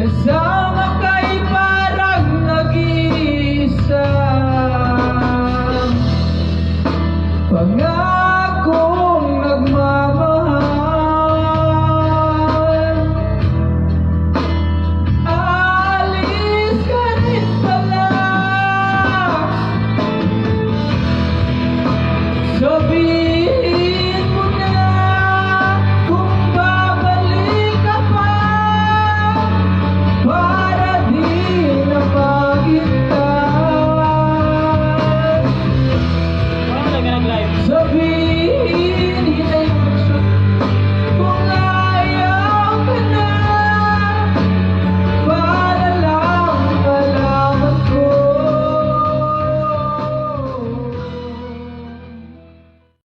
Kasama kay parang nag-iisa. Pangako